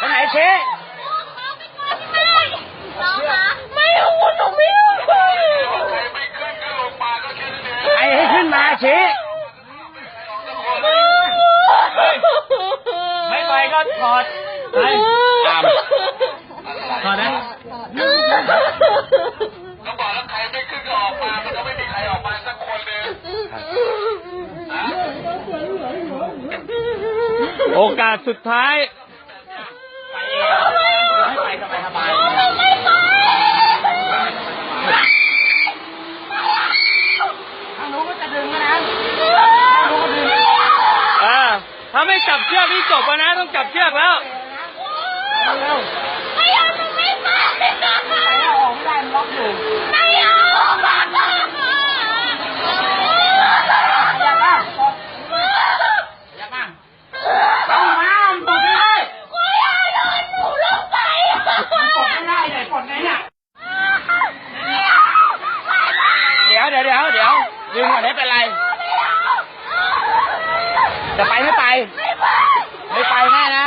คนไหนชี้คนไหนชี้น้องคะไม่รู้หนูไม่รู้ใครให้ขึ้นมาชี้ไม่ไปก็ถอดไปตามถอดนะ ก็บอกแล้วใครไม่ขึ้นก็ออกมา มันก็ไม่มีใครออกมาสักคนหนึ่ง โอกาสสุดท้ายให้ไปสบายสบายไม่ไปทางนู้นก็จะดึงนะน้าหนูก็ดึงอ่าถ้าไม่จับเชือกนี่จบแล้วนะ ต้องจับเชือกแล้วไม่เอาหนูไม่ไป ออกไม่ได้มันล็อกอยู่ ไม่เอา อยากบ้างอยากบ้างต้องมามันปลดไม่ได้ กูอยากโดนหนูลงไป มันปลดไม่ได้เลยปลดไงเนี่ยเดี๋ยวเดี๋ยวเดี๋ยวเดี๋ ยวดึงก่อนไม่เป็นไร จะไปไม่ไป ไม่ไปไม่ไปแน่นะ